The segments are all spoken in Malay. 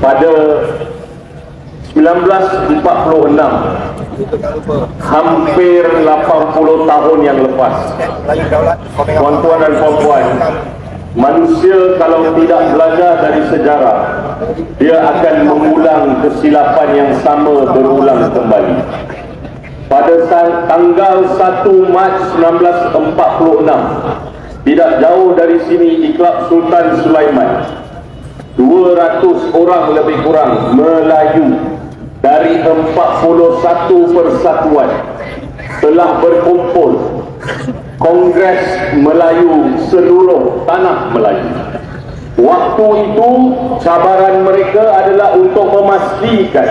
pada 1946 hampir 80 tahun yang lepas tuan-tuan dan puan-puan manusia kalau tidak belajar dari sejarah dia akan mengulang kesilapan yang sama berulang kembali. Pada tanggal 1 Mac 1946 tidak jauh dari sini Iklab Sultan Sulaiman 200 orang lebih kurang Melayu dari 41 persatuan telah berkumpul Kongres Melayu seluruh tanah Melayu. Waktu itu cabaran mereka adalah untuk memastikan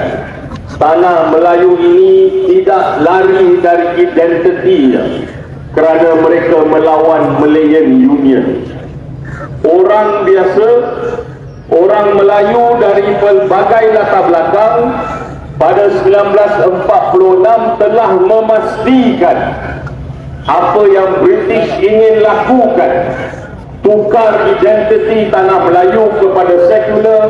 tanah Melayu ini tidak lari dari identitinya kerana mereka melawan Malayan Union. Orang biasa, orang Melayu dari pelbagai latar belakang pada 1946 telah memastikan apa yang British ingin lakukan tukar identiti tanah Melayu kepada sekular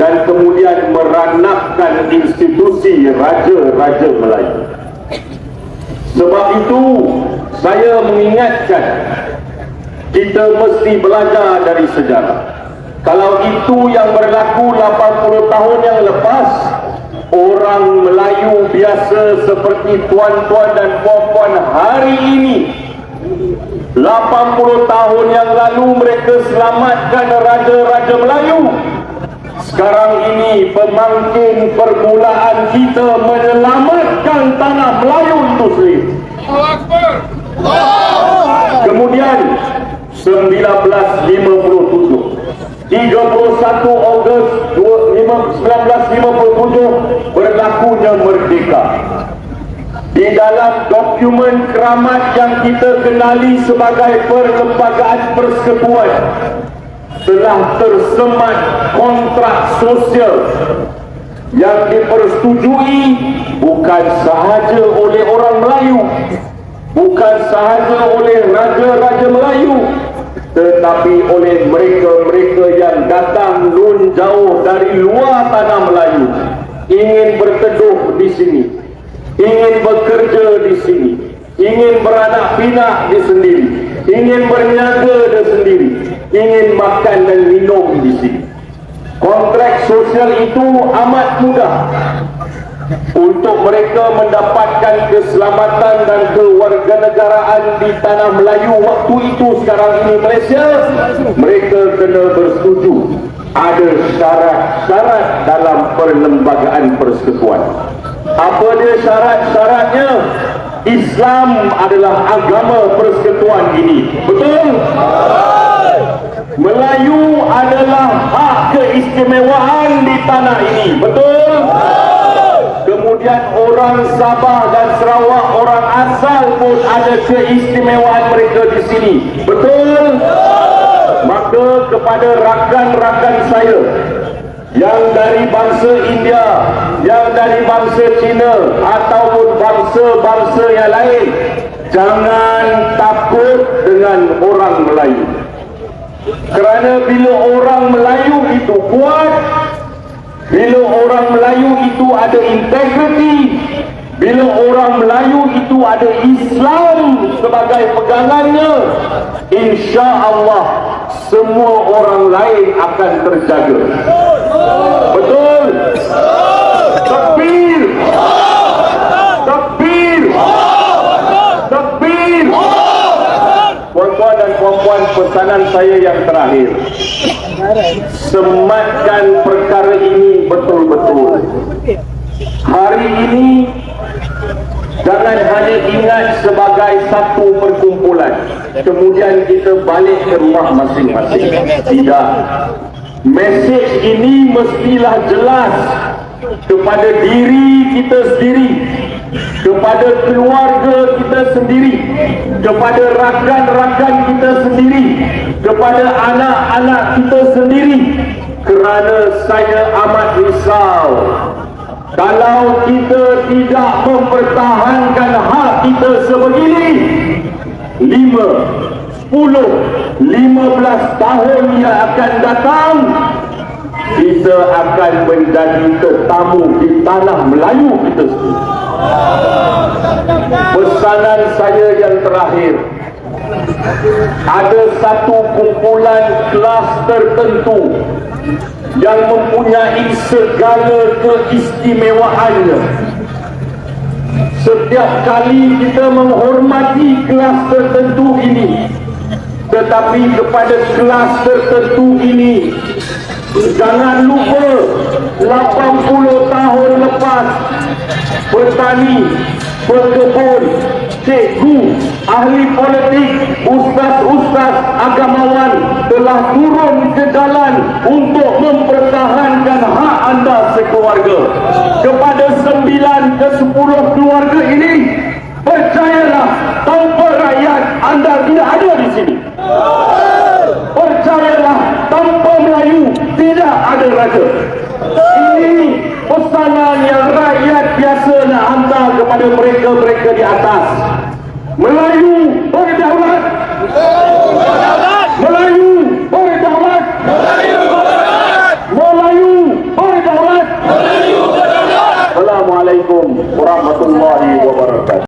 dan kemudian meranapkan institusi Raja-Raja Melayu. Sebab itu saya mengingatkan kita mesti belajar dari sejarah kalau itu yang berlaku 80 tahun yang lepas orang Melayu biasa seperti tuan-tuan dan puan-puan hari ini 80 tahun yang lalu mereka selamatkan Raja-Raja Melayu. Sekarang ini pemangkin permulaan kita menyelamatkan tanah Melayu itu sendiri. Kemudian 1957 31 Ogos 1957 berlakunya merdeka. Di dalam dokumen keramat yang kita kenali sebagai perlembagaan persekutuan telah tersemat kontrak sosial yang dipersetujui bukan sahaja oleh orang Melayu bukan sahaja oleh raja-raja Melayu tetapi oleh mereka-mereka yang datang nun jauh dari luar tanah Melayu ingin berteduh di sini ingin bekerja di sini ingin beranak pinak di sendiri ingin berniaga di sendiri ingin makan dan minum di sini. Kontrak sosial itu amat mudah untuk mereka mendapatkan keselamatan dan kewarganegaraan di tanah Melayu waktu itu sekarang ini Malaysia mereka kena bersetuju. Ada syarat-syarat dalam perlembagaan persekutuan. Apa dia syarat-syaratnya? Islam adalah agama persekutuan ini. Betul? Melayu adalah hak keistimewaan di tanah ini. Betul? Kemudian orang Sabah dan Sarawak orang asal pun ada keistimewaan mereka di sini. Betul? Maka kepada rakan-rakan saya yang dari bangsa India yang dari bangsa Cina ataupun bangsa-bangsa yang lain jangan takut dengan orang Melayu. Kerana bila orang Melayu itu kuat bila orang Melayu itu ada integriti Bila orang Melayu itu ada Islam sebagai pegangannya Insya Allah semua orang lain akan terjaga Betul? Puan-puan pesanan saya yang terakhir. Sematkan perkara ini betul-betul. Hari ini jangan hanya ingat sebagai satu perkumpulan. Kemudian kita balik ke rumah masing-masing. Tidak. Mesej ini mestilah jelas kepada diri kita sendiri kepada keluarga kita sendiri kepada rakan-rakan kita sendiri kepada anak-anak kita sendiri kerana saya amat risau. Kalau kita tidak mempertahankan hak kita sebegini lima, sepuluh, lima belas tahun yang akan datang akan menjadi tetamu di tanah Melayu kita sendiri. Pesanan saya yang terakhir, ada satu kumpulan kelas tertentu yang mempunyai segala keistimewaannya. Setiap kali kita menghormati kelas tertentu ini, tetapi kepada kelas tertentu ini, jangan lupa 80 tahun lepas petani, pekebun, cikgu, ahli politik, ustaz-ustaz agamawan telah turun ke jalan untuk mempertahankan hak anda sekeluarga. Kepada sembilan ke sepuluh keluarga ini, percayalah tanpa rakyat anda tidak ada di sini. Percayalah raja. Ini pesanan yang rakyat biasa nak hantar kepada mereka-mereka di atas. Melayu